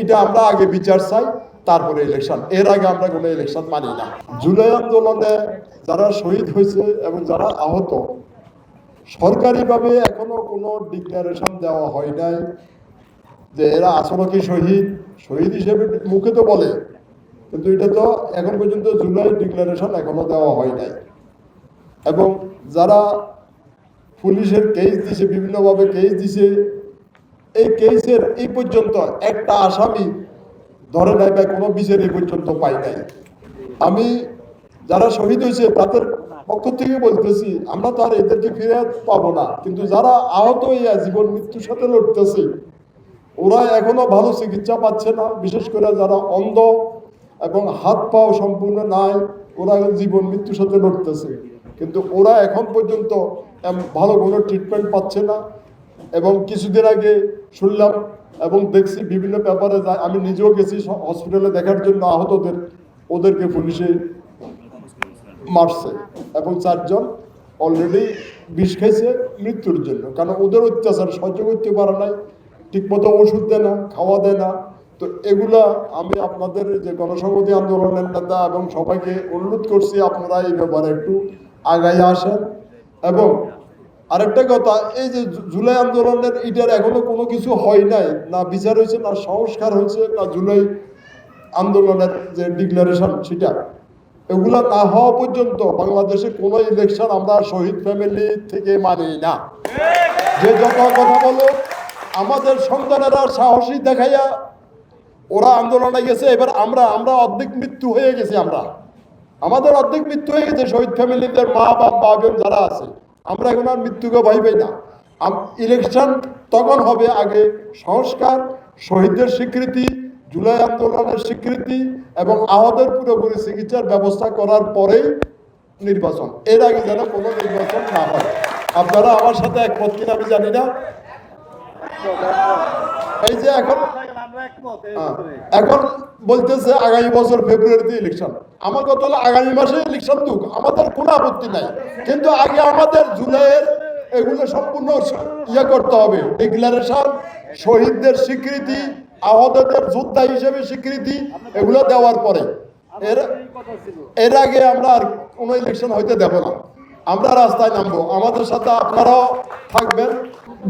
এটা আমরা আগে বিচার চাই, তারপরে ইলেকশন এর আগে আমরা কোনো ইলেকশন মানি না। জুলাই আন্দোলনে যারা শহীদ হয়েছে এবং যারা আহত, সরকারিভাবে এখনও কোনো ডিক্লারেশন দেওয়া হয় নাই যে এরা আসলে কি শহীদ। শহীদ হিসেবে মুখে তো বলে, কিন্তু এটা তো এখন পর্যন্ত জুলাই ডিক্লারেশন এখনও দেওয়া হয় নাই। এবং যারা পুলিশের কেস দিছে, বিভিন্নভাবে কেস দিছে এই কেসের এই পর্যন্ত একটা আসামি ধরে নাই বা কোনো বিচার এই পর্যন্ত পাই নাই। আমি যারা শহীদ হয়েছে তাদের পক্ষ থেকে বলতেছি, আমরা তো আর এদেরকে ফিরে পাবো না। কিন্তু যারা আহত হইয়া জীবন মৃত্যুর সাথে লড়তেছে, ওরা এখনও ভালো চিকিৎসা পাচ্ছে না। বিশেষ করে যারা অন্ধ এবং হাত পাও সম্পূর্ণ নাই, ওরা জীবন মৃত্যুর সাথে লড়তেছে। কিন্তু ওরা এখন পর্যন্ত ভালো কোনো ট্রিটমেন্ট পাচ্ছে না। এবং কিছুদিন আগে শুনলাম এবং দেখছি বিভিন্ন যা- আমি নিজেও গেছি হসপিটালে দেখার জন্য আহতদের, ওদেরকে পুলিশে মারছে এবং চারজন অলরেডি বিষ খাইছে মৃত্যুর জন্য। কারণ ওদের অত্যাচার সহ্য করতে পারে নাই, ঠিকমতো ওষুধ দেয় না, খাওয়া দেয় না। তো এগুলা আমি আপনাদের যে গণসংহতি আন্দোলনের নেতা এবং সবাইকে অনুরোধ করছি আপনারা এই ব্যাপারে একটু আগাই আসেন এবং আরেকটা কথা, এই যে জুলাই আন্দোলনের এটার এখনও কোনো কিছু হয় নাই, না বিচার হয়েছে, না সংস্কার হয়েছে, না জুলাই আন্দোলনের যে ডিক্লারেশন সেটা। এগুলা না হওয়া পর্যন্ত বাংলাদেশে কোনো ইলেকশন আমরা শহীদ ফ্যামিলি থেকে মানি না। যে যত কথা বলো, আমাদের সন্তানেরা সাহসী দেখাইয়া ওরা আন্দোলনে গেছে, এবার আমরা আমরা অর্ধেক মৃত্যু হয়ে গেছি আমরা। আমাদের অর্ধেক মৃত্যু হয়ে গেছে শহীদ ফ্যামিলিদের মা বাপ বোন যারা আছে। আমরা এখন আর মৃত্যুকে ভয় পাই না। ইলেকশন তখন হবে আগে সংস্কার, শহীদদের স্বীকৃতি, জুলাই আন্দোলনের স্বীকৃতি এবং আহতের পুরোপুরি চিকিৎসার ব্যবস্থা করার পরেই নির্বাচন। এর আগে যেন কোনো নির্বাচন না হয়। আপনারা আমার সাথে একমত কিনা আমি জানি না। এই যে এখন এখন বলতেছে আগামী বছর ফেব্রুয়ারিতে ইলেকশন আমার কথা হলো আগামী মাসে ইলেকশন দুক আমাদের কোনো আপত্তি নাই। কিন্তু আগে আমাদের জুলাইয়ের এগুলো সম্পূর্ণ ইয়ে করতে হবে। ডিক্লারেশন শহীদদের স্বীকৃতি আহতদের যোদ্ধা হিসেবে স্বীকৃতি এগুলো দেওয়ার পরে। এর এর আগে আমরা আর কোনো ইলেকশন হইতে দেব না। আমরা রাস্তায় নামবো। আমাদের সাথে আপনারাও থাকবেন।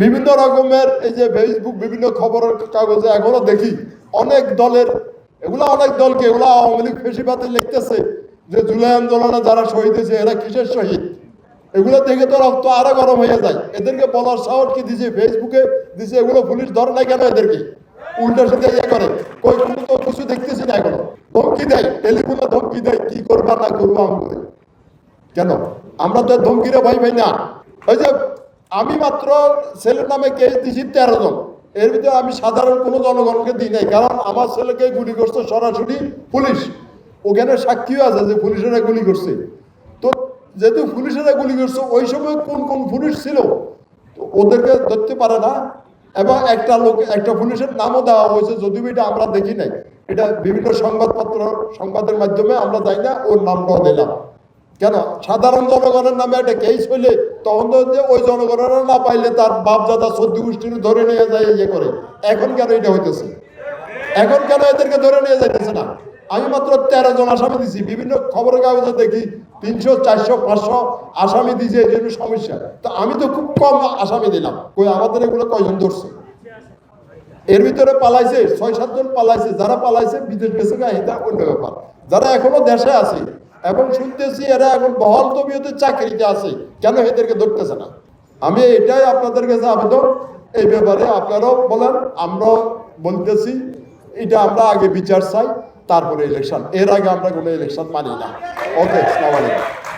বিভিন্ন রকমের এই যে ফেসবুক বিভিন্ন খবরের কাগজে এখনও দেখি। অনেক দলের, এগুলো অনেক দলকে, এগুলো আওয়ামী লীগ ফেসিবাতে লিখতেছে যে জুলাই আন্দোলনে যারা শহীদ হয়েছে, এরা কিসের শহীদ? এগুলো দেখে তো রক্ত আরও গরম হয়ে যায়। এদেরকে বলার সাহস কি দিছে? ফেসবুকে দিছে, এগুলো পুলিশ ধরে নাই কেন এদেরকে? উল্টার সাথে ইয়ে করে। কই, কোনো তো কিছু দেখতেছি না এখনও। ধমকি দেয়, টেলিফোনে ধমকি দেয়, কি করবা না করব আমি কেন? আমরা তো ধমকিরে ভয় পাই না। ওই যে আমি মাত্র ছেলের নামে কেস দিছি তেরো জন। এর ভিতরে আমি সাধারণ কোনো জনগণকে দিই নাই, কারণ আমার ছেলেকে গুলি করছে সরাসরি পুলিশ। ওখানে সাক্ষীও আছে যে পুলিশেরা গুলি করছে। তো যেহেতু পুলিশেরা গুলি করছে, ওই সময় কোন কোন পুলিশ ছিল ওদেরকে ধরতে পারে না। এবং একটা লোক, একটা পুলিশের নামও দেওয়া হয়েছে, যদিও এটা আমরা দেখি নাই। এটা বিভিন্ন সংবাদপত্র, সংবাদের মাধ্যমে আমরা যাই না, ওর নামটাও দিলাম। কেন? সাধারণ জনগণের নামে একটা কেস হইলে তখন তো ওই জনগণের না পাইলে তার বাপ দাদা সর্দি গোষ্ঠীর ধরে নিয়ে যায় ইয়ে করে। এখন কেন এটা হইতেছে? এখন কেন এদেরকে ধরে নিয়ে যাইতেছে না? আমি মাত্র তেরো জন আসামি দিছি, বিভিন্ন খবরের কাগজে দেখি তিনশো, চারশো, পাঁচশো আসামি দিছে, এই জন্য সমস্যা। তো আমি তো খুব কম আসামি দিলাম। কই, আমাদের এগুলো কয়জন ধরছে? এর ভিতরে পালাইছে, ছয় সাতজন পালাইছে। যারা পালাইছে, বিদেশ গেছে গা, এটা অন্য ব্যাপার। যারা এখনও দেশে আছে এবং শুনতেছি এরা এখন বহল তবিয়তে চাকরিতে আছে। কেন এদেরকে ধরতেছে না? আমি এটাই আপনাদের কাছে আবেদন। এই ব্যাপারে আপনারাও বলেন, আমরাও বলতেছি। এটা আমরা আগে বিচার চাই, তারপরে ইলেকশন এর আগে আমরা কোনো ইলেকশন মানি না। ওকে সালাম আলাইকুম।